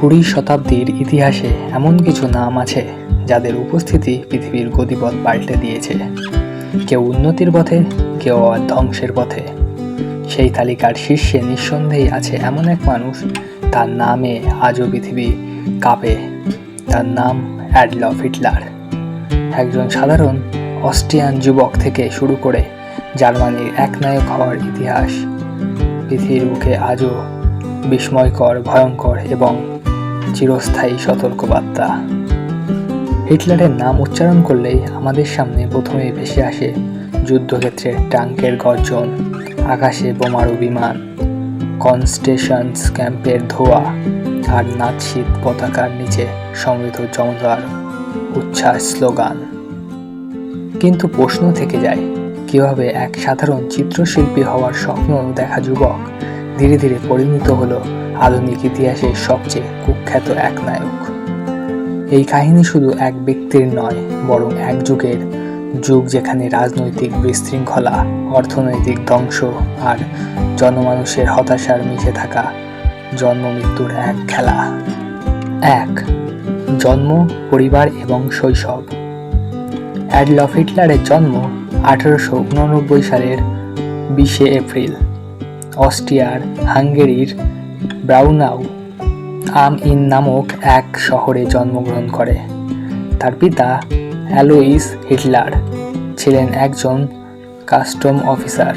কুড়ি শতাব্দীর ইতিহাসে এমন কিছু নাম আছে যাদের উপস্থিতি পৃথিবীর গতিপথ পাল্টে দিয়েছে। কেউ উন্নতির পথে, কেউ আবার ধ্বংসের পথে। সেই তালিকার শীর্ষে নিঃসন্দেহেই আছে এমন এক মানুষ, তার নামে আজও পৃথিবী কাঁপে। তার নাম অ্যাডলফ হিটলার। একজন সাধারণ অস্ট্রিয়ান যুবক থেকে শুরু করে জার্মানির একনায়ক হওয়ার ইতিহাস। পৃথিবীর বুকে আজও বিস্ময়কর, ভয়ঙ্কর এবং চিরস্থায়ী সতর্কবার্তা। হিটলারের নাম উচ্চারণ করলেই আমাদের সামনে প্রথমেই ভেসে আসে যুদ্ধক্ষেত্রে ট্যাঙ্কের গর্জন, আকাশে বোমারু বিমান কনস্টেশনস ক্যাম্পের ধোয়া আর নাৎসিত পতাকার নিচে সমৃদ্ধ জমদার, উচ্ছ্বাস স্লোগান। কিন্তু প্রশ্ন থেকে যায়, কীভাবে এক সাধারণ চিত্রশিল্পী হওয়ার স্বপ্ন দেখা যুবক ধীরে ধীরে পরিণত হলো আধুনিক ইতিহাসের সবচেয়ে কুখ্যাত এক নায়ক। এই কাহিনী শুধু এক ব্যক্তির নয়, বরং এক যুগের। যুগ যেখানে রাজনৈতিক বিশৃঙ্খলা, অর্থনৈতিক ধ্বংস আর জনমানুষের হতাশার মিশে থাকা জন্ম মৃত্যুর এক খেলা। এক, জন্ম, পরিবার এবং শৈশব। অ্যাডলফ হিটলারের জন্ম আঠারোশো উননব্বই সালের বিশে এপ্রিল। অস্ট্রিয়ার হাঙ্গেরির ব্রাউনাউ, আম ইন নামক এক শহরে জন্মগ্রহণ করে। তার পিতা অ্যালোইস হিটলার ছিলেন একজন কাস্টম অফিসার,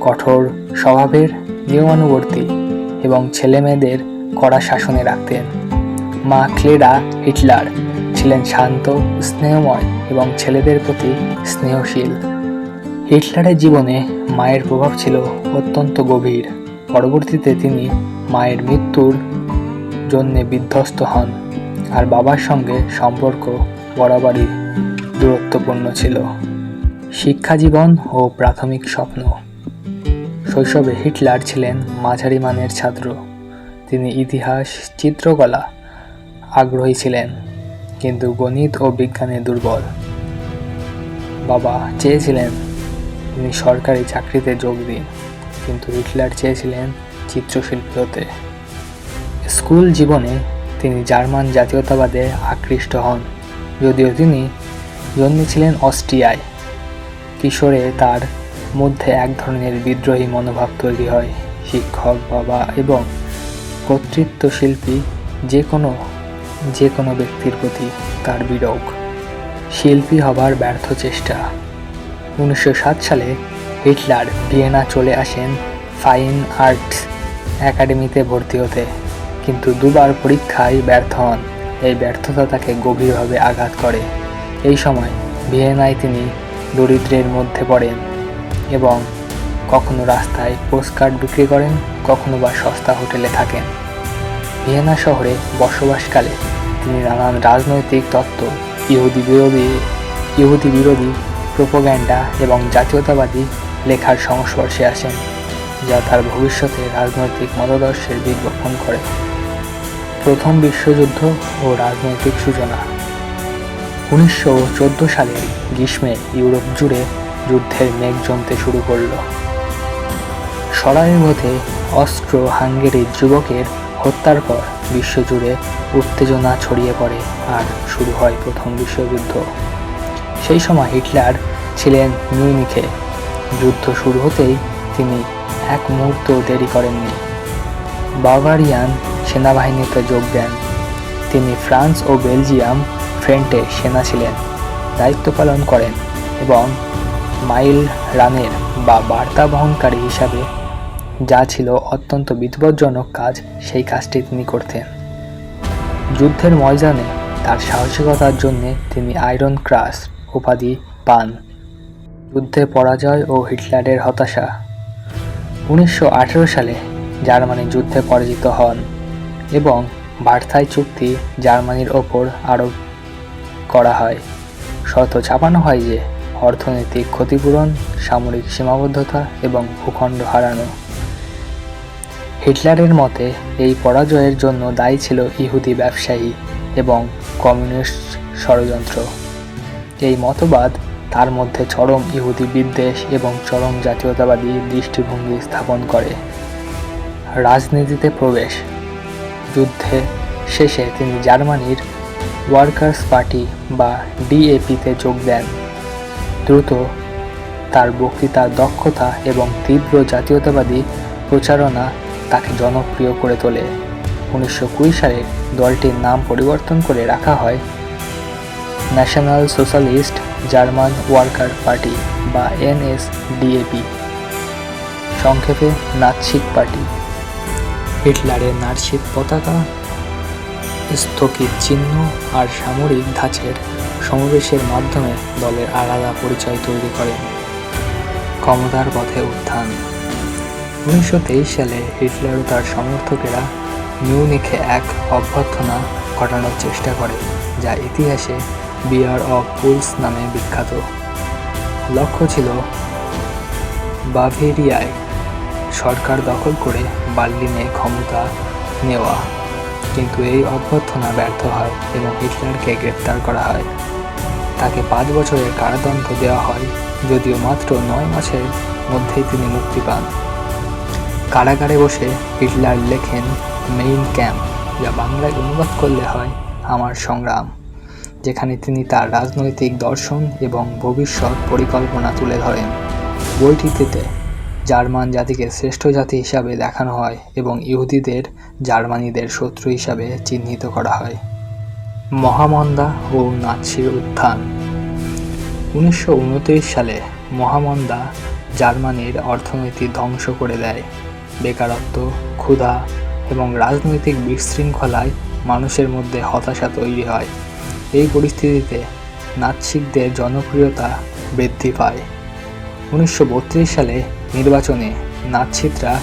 কঠোর স্বভাবের, নিয়মানুবর্তী এবং ছেলেমেয়েদের কড়া শাসনে রাখতেন। মা ক্লেডা হিটলার ছিলেন শান্ত, স্নেহময় এবং ছেলেদের প্রতি স্নেহশীল। হিটলারের জীবনে মায়ের প্রভাব ছিল অত্যন্ত গভীর। পরবর্তীতে তিনি মায়ের মৃত্যুর জন্যে বিধ্বস্ত হন আর বাবার সঙ্গে সম্পর্ক বরাবরই দূরত্বপূর্ণ ছিল। শিক্ষা জীবন ও প্রাথমিক স্বপ্ন। শৈশবে হিটলার ছিলেন মাঝারি মানের ছাত্র। তিনি ইতিহাস, চিত্রকলা আগ্রহী ছিলেন, কিন্তু গণিত ও বিজ্ঞানে দুর্বল। বাবা চেয়েছিলেন তিনি সরকারি চাকরিতে যোগ দিন। কিন্তু হিটলার চেয়েছিলেন চিত্রশিল্পী হতে স্কুল জীবনে তিনি জার্মান জাতীয়তাবাদে আকৃষ্ট হন, যদিও তিনি জন্মেছিলেন অস্ট্রিয়ায়। কিশোরে তার মধ্যে এক ধরনের বিদ্রোহী মনোভাব তৈরি হয়। শিক্ষক, বাবা এবং কর্তৃত্ব শিল্পী যে কোনো যে কোনো ব্যক্তির প্রতি তার বিরোগ। শিল্পী হবার ব্যর্থ চেষ্টা। উনিশশো সাত সালে হিটলার ভিয়েনা চলে আসেন ফাইন আর্টস একাডেমিতে ভর্তি হতে। কিন্তু দুবার পরীক্ষায় ব্যর্থ হন। এই ব্যর্থতা তাকে গভীরভাবে আঘাত করে। এই সময় ভিয়েনায় তিনি দরিদ্রের মধ্যে পড়েন এবং কখনো রাস্তায় পোস্টকার্ড বিক্রি করেন, কখনো বা সস্তা হোটেলে থাকেন। ভিয়েনা শহরে বসবাসকালে তিনি নানান রাজনৈতিক তত্ত্ব, ইহুদি বিরোধী ইহুদি বিরোধী, প্রোপোগ্যান্ডা এবং জাতীয়তাবাদী লেখার সংস্পর্শে আসেন, যা তার ভবিষ্যতে রাজনৈতিক মতাদর্শের বপন করে। প্রথম বিশ্বযুদ্ধ ও রাজনৈতিক সূচনা। উনিশশো চোদ্দ সালের গ্রীষ্মে ইউরোপ জুড়ে যুদ্ধের মেঘ জমতে শুরু করল। সরাইমধ্যে অস্ট্রো হাঙ্গেরির যুবকের হত্যার পর বিশ্বজুড়ে উত্তেজনা ছড়িয়ে পড়ে আর শুরু হয় প্রথম বিশ্বযুদ্ধ। সেই সময় হিটলার ছিলেন মিউনিখে। যুদ্ধ শুরু হতেই তিনি এক মুহূর্ত দেরি করেননি। বাভারিয়ান সেনাবাহিনীতে যোগ দেন। তিনি ফ্রান্স ও বেলজিয়াম ফ্রেন্টে সেনা ছিলেন, দায়িত্ব পালন করেন এবং মাইল রানের বা বার্তা বহনকারী হিসাবে যা ছিল অত্যন্ত বিপজ্জনক কাজ, সেই কাজটি তিনি করতেন। যুদ্ধের ময়দানে তার সাহসিকতার জন্য তিনি আয়রন ক্রাস উপাধি পান। যুদ্ধে পরাজয় ও হিটলারের হতাশা। উনিশশো আঠেরো সালে জার্মানি যুদ্ধে পরাজিত হন এবং ভার্সাই চুক্তি জার্মানির ওপর আরোপ করা হয়। শর্ত চাপানো হয় যে, অর্থনৈতিক ক্ষতিপূরণ, সামরিক সীমাবদ্ধতা এবং ভূখণ্ড হারানো। হিটলারের মতে, এই পরাজয়ের জন্য দায়ী ছিল ইহুদি ব্যবসায়ী এবং কমিউনিস্ট ষড়যন্ত্র। এই মতবাদ তার মধ্যে চরম ইহুদি বিদ্বেষ এবং চরম জাতীয়তাবাদী দৃষ্টিভঙ্গি স্থাপন করে। রাজনীতিতে প্রবেশ। যুদ্ধে শেষে তিনি জার্মানির ওয়ার্কার্স পার্টি বা ডিএপিতে যোগ দেন। দ্রুত তার বক্তৃতার দক্ষতা এবং তীব্র জাতীয়তাবাদী প্রচারণা তাকে জনপ্রিয় করে তোলে। উনিশশো কুড়ি সালে দলটির নাম পরিবর্তন করে রাখা হয় national socialist German worker party বা এনএসডিএপি সংক্ষেপে, নাৎসিক পার্টি। হিটলারের নাৎসিক পতাকা, স্থগিত চিহ্ন আর সামরিক ধাঁচের সমাবেশের মাধ্যমে দলের আলাদা পরিচয় তৈরি করেন ক্ষমতার পথে উত্থান। উনিশশো তেইশ সালে হিটলার ও তার সমর্থকেরা মিউনিখে এক অভ্যর্থনা ঘটানোর চেষ্টা করে, যা ইতিহাসে বিয়ার অফ পুলস নামে বিখ্যাত। লক্ষ্য ছিল বাভেরিয়ায় সরকার দখল করে বার্লিনে ক্ষমতা নেওয়া। কিন্তু এই অভ্যর্থনা ব্যর্থ হয় এবং হিটলারকে গ্রেপ্তার করা হয়। তাকে পাঁচ বছরের কারাদণ্ড দেওয়া হয়, যদিও মাত্র নয় মাসের মধ্যেই তিনি মুক্তি পান। কারাগারে বসে হিটলার লেখেন, মেইন ক্যাম্প যা বাংলায় অনুবাদ করলে হয়, আমার সংগ্রাম যেখানে তিনি তার রাজনৈতিক দর্শন এবং ভবিষ্যৎ পরিকল্পনা তুলে ধরেন। বইটিতে জার্মান জাতিকে শ্রেষ্ঠ জাতি হিসাবে দেখানো হয় এবং ইহুদিদের জার্মানিদের শত্রু হিসাবে চিহ্নিত করা হয়। মহামন্দা ও নাৎসির উত্থান। উনিশশো উনত্রিশ সালে মহামন্দা জার্মানির অর্থনীতি ধ্বংস করে দেয়। বেকারত্ব, ক্ষুধা এবং রাজনৈতিক বিশৃঙ্খলায় মানুষের মধ্যে হতাশা তৈরি হয়। এই পরিস্থিতিতে নাৎসিকদের জনপ্রিয়তা বৃদ্ধি পায়। উনিশশো বত্রিশ সালে নির্বাচনে নাৎসিকরা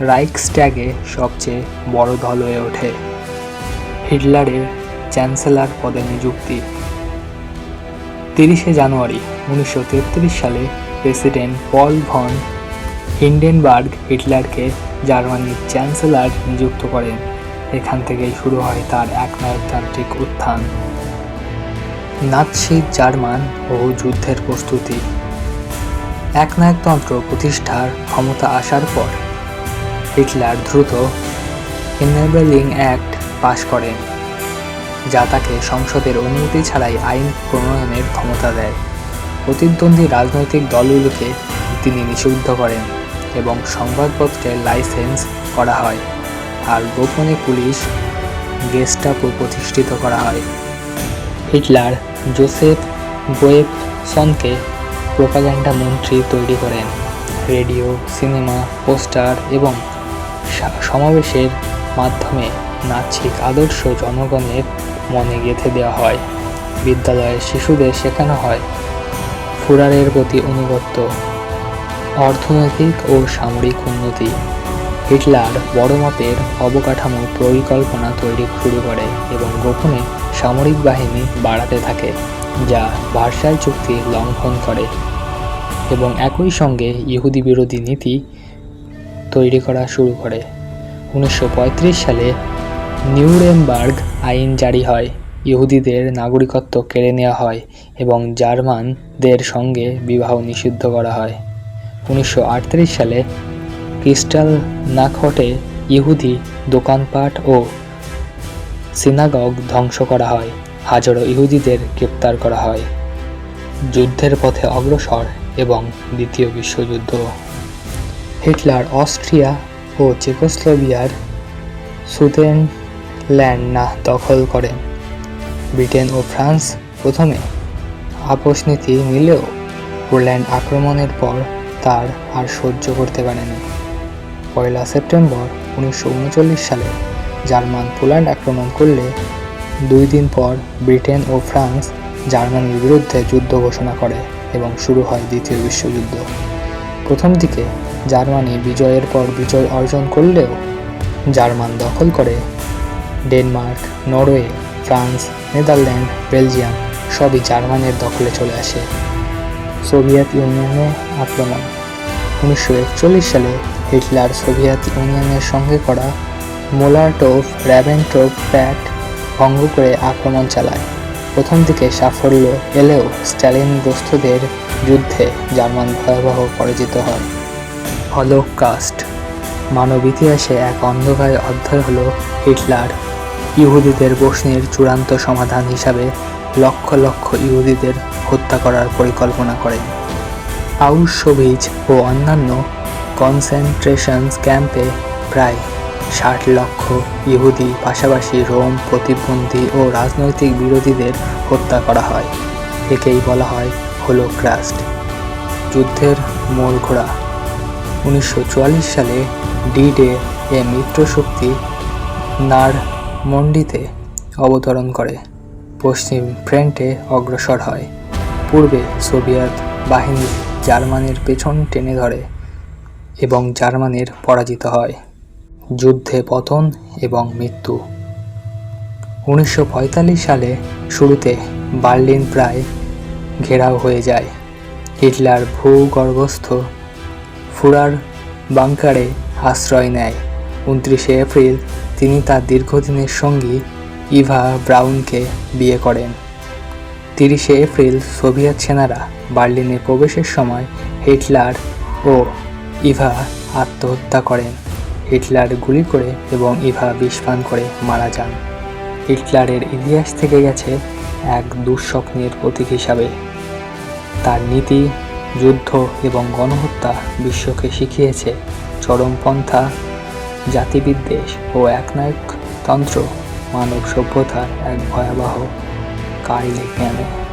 রাইকস্ট্যাগে সবচেয়ে বড় দল হয়ে ওঠে। হিটলারের চ্যান্সেলর পদে নিযুক্তি। তিরিশে জানুয়ারি উনিশশো তেত্রিশ সালে প্রেসিডেন্ট পল ভন হিন্ডেনবার্গ হিটলারকে জার্মানির চ্যান্সেলর নিযুক্ত করেন। এখান থেকেই শুরু হয় তার এক নায়কতান্ত্রিক উত্থান। নাৎসি, জার্মান ও যুদ্ধের প্রস্তুতি। একনায়কতন্ত্র প্রতিষ্ঠার ক্ষমতা আসার পর হিটলার দ্রুত ইনেবলিং অ্যাক্ট পাশ করেন, যা তাকে সংসদের অনুমতি ছাড়াই আইন প্রণয়নের ক্ষমতা দেয়। প্রতিদ্বন্দ্বী রাজনৈতিক দলগুলোকে তিনি নিষিদ্ধ করেন এবং সংবাদপত্রের লাইসেন্স করা হয়। আর গোপনে পুলিশ গেস্টাপো প্রতিষ্ঠিত করা হয়। হিটলার জোসেফ গোয়েবসনকে প্রোপাগ্যান্ডা মন্ত্রী তৈরি করেন। রেডিও, সিনেমা, পোস্টার এবং সমাবেশের মাধ্যমে নাচিক আদর্শ জনগণের মনে গেঁথে দেওয়া হয়। বিদ্যালয়ে শিশুদের শেখানো হয় ফুরারের প্রতি অনুগত্য, অর্থনৈতিক ও সামরিক উন্নতি। হিটলার বড় মাপের অবকাঠামো পরিকল্পনা তৈরি শুরু করে এবং গোপনে সামরিক বাহিনী বাড়াতে থাকে, যা ভার্সাই চুক্তি লঙ্ঘন করে এবং একই সঙ্গে ইহুদি বিরোধী নীতি তৈরি করা শুরু করে। উনিশশো পঁয়ত্রিশ সালে নিউরেমবার্গ আইন জারি হয়, ইহুদিদের নাগরিকত্ব কেড়ে নেওয়া হয় এবং জার্মানদের সঙ্গে বিবাহ নিষিদ্ধ করা হয়। উনিশশো আটত্রিশ সালে ক্রিস্টাল নাখটে ইহুদি দোকানপাট ও সিনাগগ ধ্বংস করা হয়। হাজারো ইহুদিদের গ্রেপ্তার করা হয়। যুদ্ধের পথে অগ্রসর এবং দ্বিতীয় বিশ্বযুদ্ধ। হিটলার, অস্ট্রিয়া ও চেকোস্লোভিয়ার সুদেনল্যান্ড না দখল করেন। ব্রিটেন ও ফ্রান্স প্রথমে আপোষ নীতি নিলেও পোল্যান্ড আক্রমণের পর তার আর সহ্য করতে পারেনি পয়লা সেপ্টেম্বর উনিশশো উনচল্লিশ সালে জার্মান পোল্যান্ড আক্রমণ করলে দুই দিন পর ব্রিটেন ও ফ্রান্স জার্মানির বিরুদ্ধে যুদ্ধ ঘোষণা করে এবং শুরু হয় দ্বিতীয় বিশ্বযুদ্ধ। প্রথম দিকে জার্মানি বিজয়ের পর বিজয় অর্জন করলেও জার্মান দখল করে Denmark, Norway, France, Netherland, Belgium সবই জার্মানের দখলে চলে আসে। সোভিয়েত ইউনিয়নে আক্রমণ। উনিশশো একচল্লিশ সালে হিটলার সোভিয়েত ইউনিয়নের সঙ্গে করা মোলারটোভ র্যাবেন্ট্রোভ প্যাট ভঙ্গ করে আক্রমণ চালায়। প্রথম দিকে সাফল্য এলেও স্ট্যালিন স্ট্যালিনগ্রস্তদের যুদ্ধে জার্মান ভয়াবহ পরাজিত হয়। হলোকাস্ট মানব ইতিহাসে এক অন্ধকার অধ্যায় হলো হিটলার। ইহুদিদের প্রশ্নের চূড়ান্ত সমাধান হিসাবে লক্ষ লক্ষ ইহুদিদের হত্যা করার পরিকল্পনা করেন আউশোভিজ ও অন্যান্য কনসেন্ট্রেশন ক্যাম্পে প্রায় ষাট লক্ষ ইহুদি, পাশাপাশি রোম প্রতিবন্ধী ও রাজনৈতিক বিরোধীদের হত্যা করা হয়। একেই বলা হয় হোলোক্রাস্ট। যুদ্ধের মোড় ঘোড়া। উনিশশো চুয়াল্লিশ সালে ডি ডে এ মিত্রশক্তি নার মন্ডিতে অবতরণ করে। পশ্চিম ফ্রন্টে অগ্রসর হয়। পূর্বে সোভিয়েত বাহিনী জার্মানির পেছন টেনে ধরে। এবং জার্মানির পরাজিত হয়। যুদ্ধে পতন এবং মৃত্যু। উনিশশো পঁয়তাল্লিশ সালে শুরুতে বার্লিন প্রায় ঘেরাও হয়ে যায়। হিটলার ভূগর্ভস্থ ফুরার বাংকারে আশ্রয় নেয়। উনত্রিশে এপ্রিল তিনি তার দীর্ঘদিনের সঙ্গী ইভা ব্রাউনকে বিয়ে করেন। তিরিশে এপ্রিল সোভিয়েত সেনারা বার্লিনে প্রবেশের সময় হিটলার ও ইভা আত্মহত্যা করেন। হিটলার গুলি করে এবং ইভা বিষপান করে মারা যান। হিটলারের ইতিহাস থেকে গেছে এক দুঃস্বপ্নের প্রতীক হিসাবে। তার নীতি, যুদ্ধ এবং গণহত্যা বিশ্বকে শিখিয়েছে চরমপন্থা জাতিবিদ্বেষ ও একনায়কতন্ত্র মানব সভ্যতার এক ভয়াবহ কাল জ্ঞানে